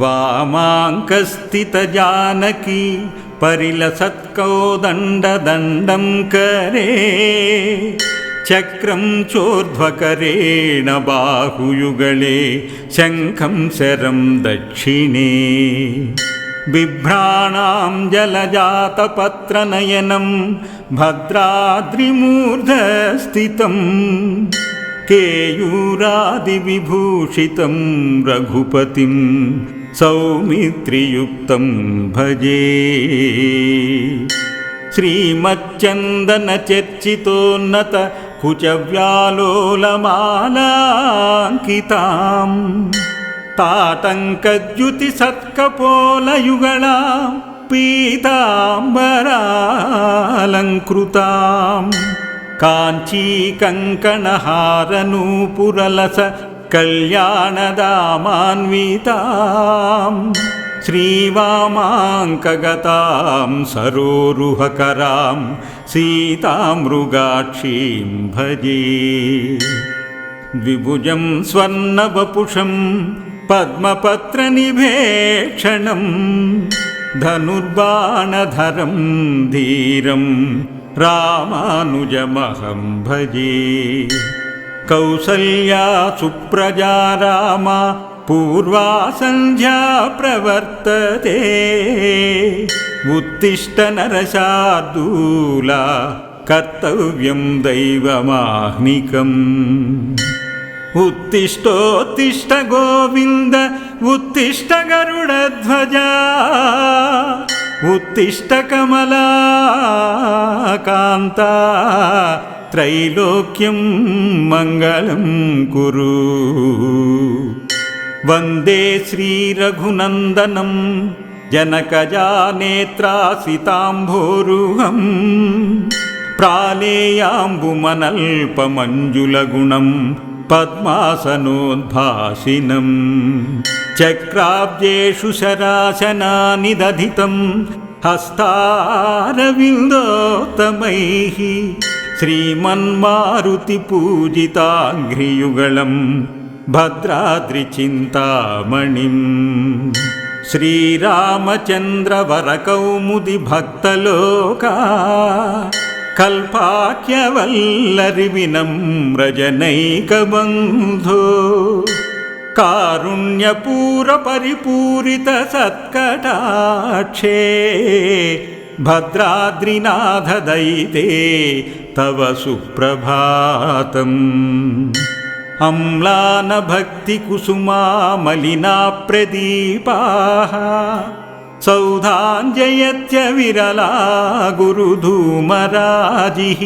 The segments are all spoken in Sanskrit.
वामाङ्कस्थितजानकी परिलसत्कौदण्डदण्डं करे चक्रं चोर्ध्वकरेण बाहुयुगले शङ्खं शरं दक्षिणे। बिभ्राणां जलजातपत्रनयनं भद्राद्रिमूर्धस्थितम् केयूरादिविभूषितं रघुपतिं सौमित्रियुक्तं भजे श्रीमच्चन्दनचर्चितोन्नत कुचव्यालोलमालाङ्किताम् ताटङ्कद्युतिसत्कपोलयुगला पीताम्बरालङ्कृताम् काञ्चीकङ्कणहारनूपुरलस कल्याणदामान्विताम् श्रीवामाङ्कगतां सरोरुहकरां सीतामृगाक्षीं भजे। द्विभुजं स्वर्णवपुषं पद्मपत्रनिभेक्षणं धनुर्बाणधरं धीरं रामानुजमहं भजे കൗസല്യാ സുപ്രജാരാമ പൂർവാസന്ധ്യാ പ്രവർത്തതേ. ഉത്തിഷ്ട നരശാർദൂല കർത്തവ്യം ദൈവമാഹ്നികം ഉത്തിഷ്ടോത്തിഷ്ട ഗോവിന്ദ ഉത്തിഷ്ട ഗരുഡധ്വജ ഉത്തിഷ്ട കമലാകാന്ത त्रैलोक्यं मङ्गलं कुरु। वन्दे श्रीरघुनन्दनं जनकजानेत्रासिताम्भोरुहम् प्रालेयाम्बुमनल्पमञ्जुलगुणं पद्मासनोद्भासिनं चक्राब्जेषु शराशनानि दधितं हस्तारविन्दोत्तमैः ശ്രീമന്മാരുതി പൂജിതാഘ്രിയുഗളം ഭദ്രാദ്രിചിന്താമണിം ശ്രീരാമചന്ദ്രവരകൗമുദി ഭക്തലോക കൽപാക്യവല്ലരിവിനമ്രജനൈകബന്ധോ കാരുണ്യപൂരപരിപൂരിത സത്കടാക്ഷേ ഭദ്രാദ്രിനാഥ ദൈതേ तव सुप्रभातम्। अम्लानभक्तिकुसुमा प्रदीपाः सौधाञ्जयत्य विरला गुरुधूमराजिः।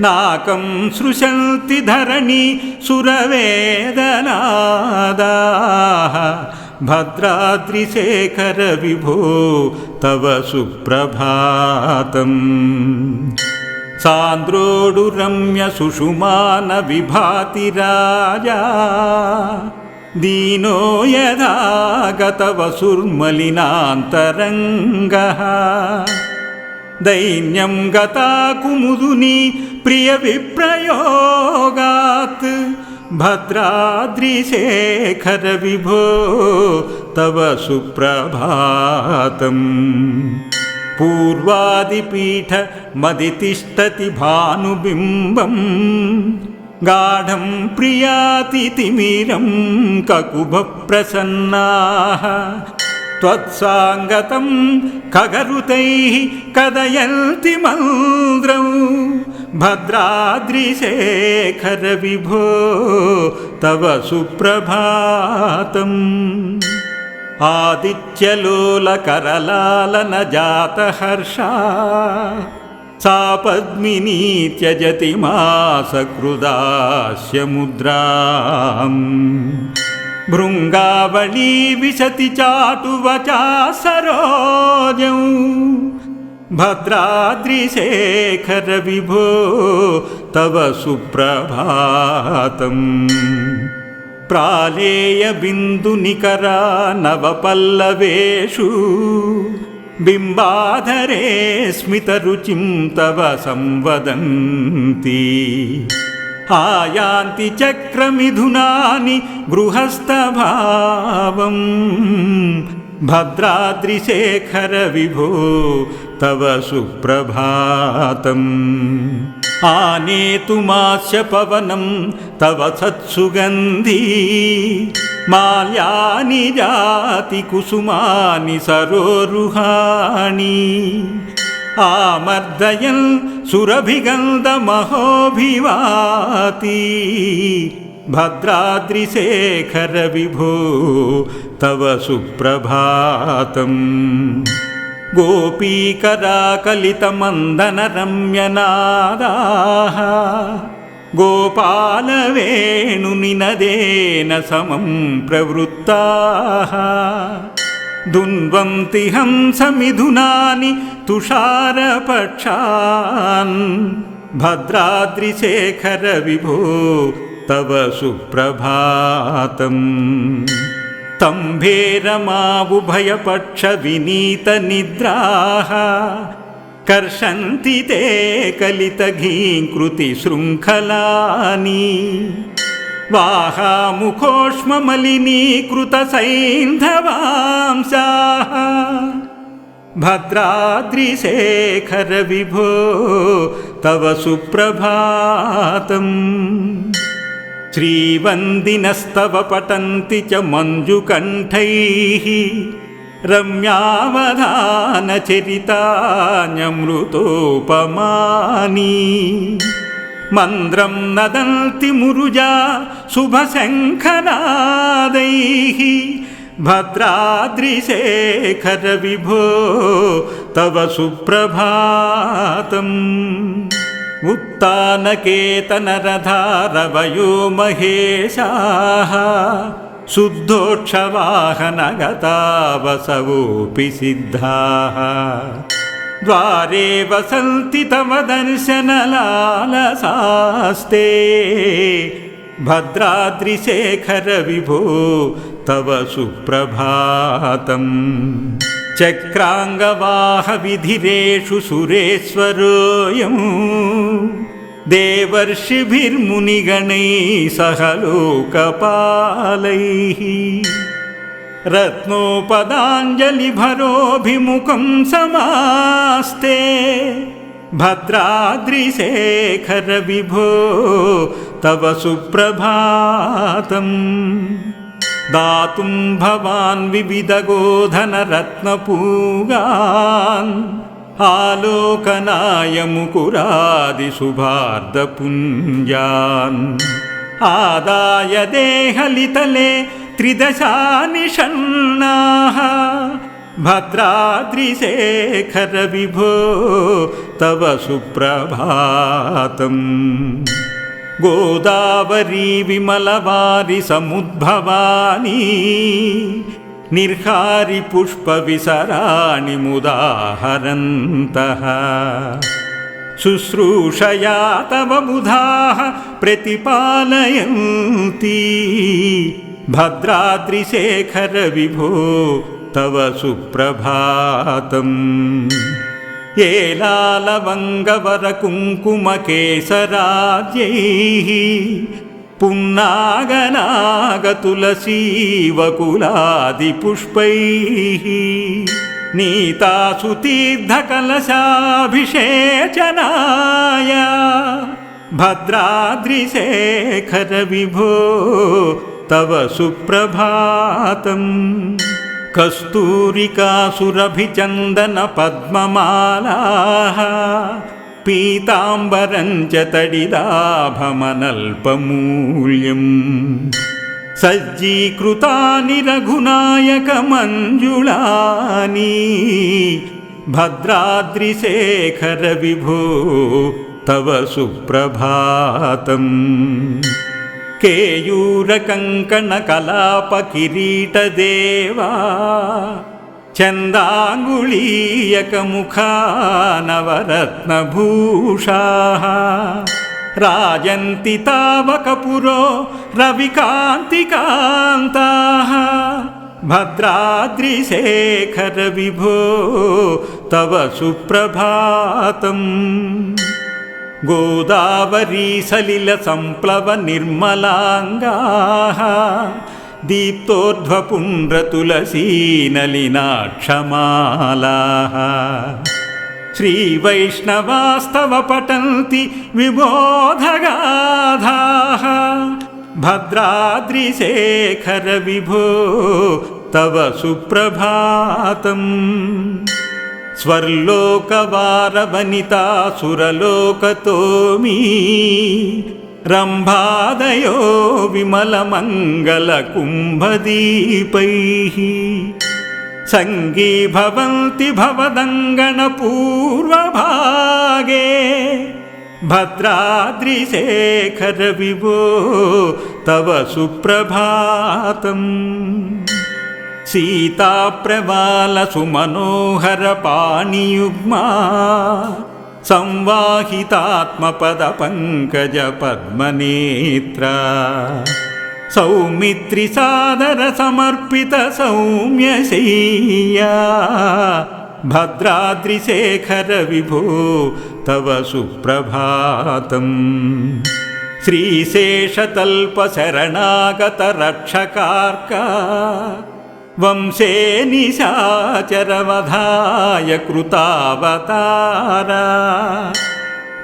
नाकं सृशन्ति धरणि सुरवेदनादाः। भद्राद्रिशेखरविभो तव सुप्रभातम् सान्द्रोडुरम्य सुषुमान विभाति राजा दीनो यदा गतवसुर्मलिनान्तरङ्गः। दैन्यं गता कुमुदुनी प्रियविप्रयोगात्। भद्राद्रिशेखरविभो तव सुप्रभातम् पूर्वादिपीठमदितिष्ठति भानुबिम्बम् गाढं प्रियातितिमिरं ककुभप्रसन्नाः त्वत्साङ्गतं खगरुतैः कदयन्ति मन्द्रौ भद्राद्रिशेखरविभो तव सुप्रभातम् आदित्यलोलकरलालनजातहर्षा सा पद्मिनी त्यजति मासकृदास्य मुद्राम् भृङ्गावळी विशति चाटुवचा सरोजौ भद्राद्रिशेखरविभो तव सुप्रभातम् प्रालेयबिन्दुनिकरा नवपल्लवेषु बिम्बाधरे स्मितरुचिं तव संवदन्ति। आयान्ति चक्रमिथुनानि गृहस्थभावम्। भद्राद्रिशेखर विभो तव सुप्रभातम्। आनेतुमास्य पवनं तव सत्सुगन्धी। माल्यानि जाति कुसुमानि सरोरुहाणि। आमर्दयन् सुरभिगन्धमहोभिवाति भद्राद्रिशेखर विभो तव सुप्रभातम् गोपीकराकलितमन्दनरम्यनादाः। गोपालवेणुनिनदेन समं प्रवृत्ताः। दुन्वन्ति हंसमिथुनानि तुषारपक्षान्। भद्राद्रिशेखर विभो तव सुप्रभातम् तम्भेरमाबुभयपक्षविनीतनिद्राः कर्षन्ति ते कलितघीङ्कृतिशृङ्खलानि वाहामुखोष्ममलिनीकृतसैन्धवांसाः भद्राद्रिशेखर विभो तव सुप्रभातम् श्रीवन्दिनस्तव पठन्ति च मञ्जुकण्ठैः रम्यावधानचरितान्यमृतोपमानि। मन्द्रं नदन्ति मुरुजा शुभशङ्खनादैः। भद्राद्रिशेखर विभो तव सुप्रभातम् उत्तानकेतनरधारवयो महेशाः शुद्धोक्षवाहनगता वसवोऽपि सिद्धाः द्वारे वसन्ति तव दर्शनलालसास्ते भद्राद्रिशेखर विभो तव सुप्रभातम् चक्राङ्गवाहविधिरेषु सुरेश्वरोऽयम् देवर्षिभिर्मुनिगणैः सह लोकपालैः रत्नोपदाञ्जलिभरोभिमुखं समास्ते भद्राद्रिशेखर विभो तव सुप्रभातम् दातुं भवान् विविधगोधनरत्नपूगान् आलोकनाय मुकुरादिशुभार्दपुञ्जान् आदाय देहलितले त्रिदशानिषण्णाः भद्राद्रिशेखर विभो तव सुप्रभातम् गोदावरी विमलवारि समुद्भवानी निर्हारि पुष्पविसराणि मुदाहरन्तः। शुश्रूषया तव बुधाः प्रतिपालयन्ति भद्राद्रिशेखर विभो तव सुप्रभातम् एलालवङ्गवरकुङ्कुमकेशराज्यैः पुन्नागनागतुलसीवकुलादिपुष्पैः नीतासु तीर्थकलशाभिषेचनाय भद्राद्रिशेखर विभो तव सुप्रभातम् कस्तूरिकासुरभिचन्दनपद्ममालाः पीताम्बरञ्च तडिदाभमनल्पमूल्यम् सज्जीकृतानि रघुनायकमञ्जुलानि भद्राद्रिशेखर विभो तव सुप्रभातम् केयूरकङ्कणकलापकिरीटदेवा चन्दाङ्गुलीयकमुखानवरत्नभूषाः राजन्ति तावकपुरो रविकान्तिकान्ताः भद्राद्रिशेखर विभो तव सुप्रभातम् गोदावरी सलिलसम्प्लवनिर्मलाङ्गाः दीप्तोर्ध्वपुण्ड्रतुलसीनलिनाक्षमालाः श्रीवैष्णवास्तव पठन्ति विबोधगाधाः भद्राद्रिशेखर विभो तव सुप्रभातम् स्वर्लोकवारवनिता सुरलोकतोमी रम्भादयो विमलमङ्गलकुम्भदीपैः। सङ्गीभवन्ति भवदङ्गणपूर्वभागे भद्राद्रिशेखर विभो तव सुप्रभातम् सीताप्रवालसुमनोहरपाणियुग्मा संवाहितात्मपदपङ्कजपद्मनेत्रा सौमित्रिसादरसमर्पितसौम्यशय्या भद्राद्रिशेखर विभो तव सुप्रभातम्। श्रीशेषतल्पशरणागतरक्षकार्का वंशे निशाचरवधाय कृतावतारा।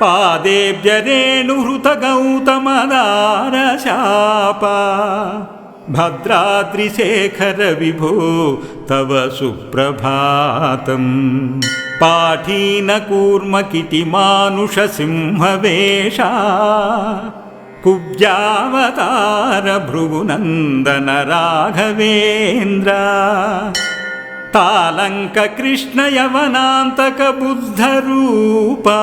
पादेब्जरेणुहृतगौतमदारशापा भद्राद्रिशेखर विभो तव सुप्रभातम् पाठीनकूर्मकिटिमानुषसिंहवेषा। कुब्जावतार भृगुनन्दन राघवेन्द्र तालङ्ककृष्णयवनान्तकबुद्धरूपा।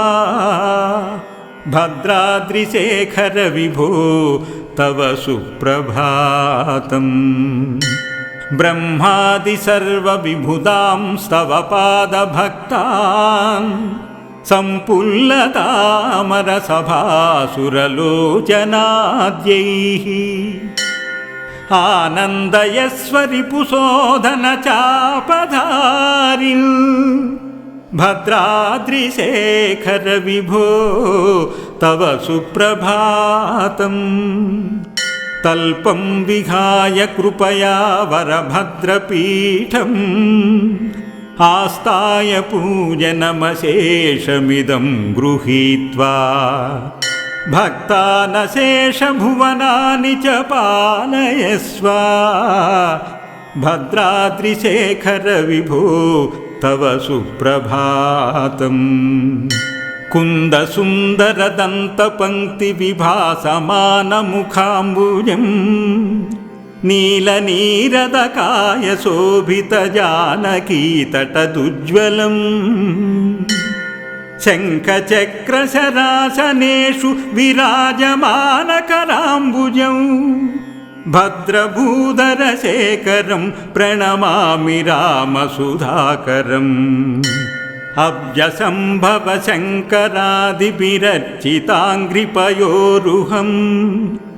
भद्राद्रिशेखर विभो तव सुप्रभातम्। ब्रह्मादिसर्वविभुदां स्तव पादभक्तान् सम्पुल्लतामरसभासुरलोचनाद्यैः। आनन्दयस्वरिपुशोधनचापधारिन् भद्राद्रिशेखर विभो तव सुप्रभातम्। तल्पं विहाय कृपया वरभद्रपीठम् आस्ताय पूजनमशेषमिदं गृहीत्वा भक्तानशेषभुवनानि च पालयस्व। भद्राद्रिशेखर विभो तव सुप्रभातम्। कुन्दसुन्दरदन्तपङ्क्तिविभासमानमुखाम्बुजम् నీలనీరదకాయ శోభిత జానకీతట దుజ్వలం. శంఖచక్రశరాసనేషు విరాజమానకరాంబుజం భద్రభూధరశేఖరం ప్రణమామి రామసుధాకరం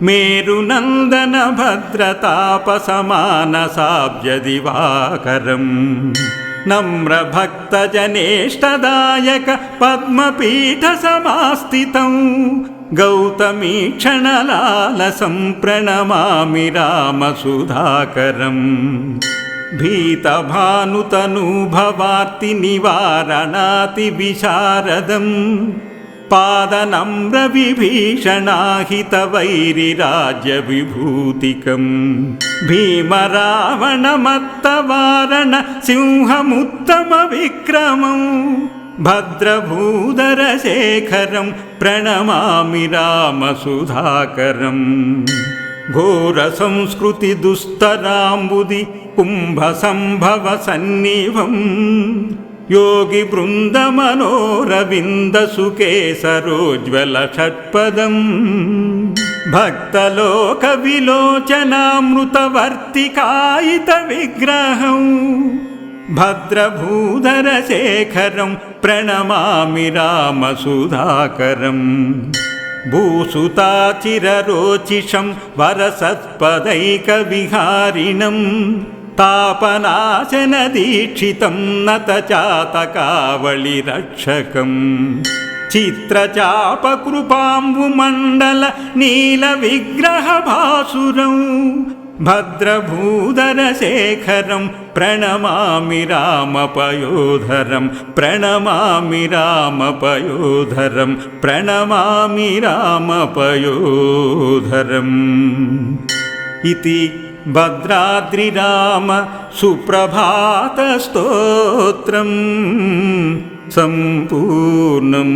मेरुनन्दन भद्रतापसमानसाब्जदिवाकरम् नम्रभक्तजनेष्टदायक पद्मपीठसमास्थितं गौतमीक्षणलालसं प्रणमामि रामसुधाकरम् भीतभानुतनुभवार्तिनिवारणातिविशारदम् पादनम्रविभीषणाहितवैरिराज्यविभूतिकम् भीमरावणमत्तवारण सिंहमुत्तमविक्रमम् भद्रभूधरशेखरं प्रणमामि रामसुधाकरम् घोरसंस्कृतिदुस्तराम्बुदि कुम्भसम्भवसन्निभम् योगिवृन्दमनोरविन्दसुकेसरोज्ज्वलषट्पदम् भक्तलोकविलोचनामृतवर्तिकायितविग्रहम् भद्रभूधरशेखरं प्रणमामि रामसुधाकरम् भूसुताचिररोचिषं वरसत्पदैकविहारिणम् तापनाशनदीक्षितं नत चातकावलिरक्षकम् चित्रचापकृपाम्बुमण्डल नीलविग्रहभासुरं भद्रभूधरशेखरं प्रणमामि रामपयोधरं प्रणमामि रामपयोधरं प्रणमामि रामपयोधरम् इति भद्राद्रिराम सुप्रभातस्तोत्रम् सम्पूर्णम्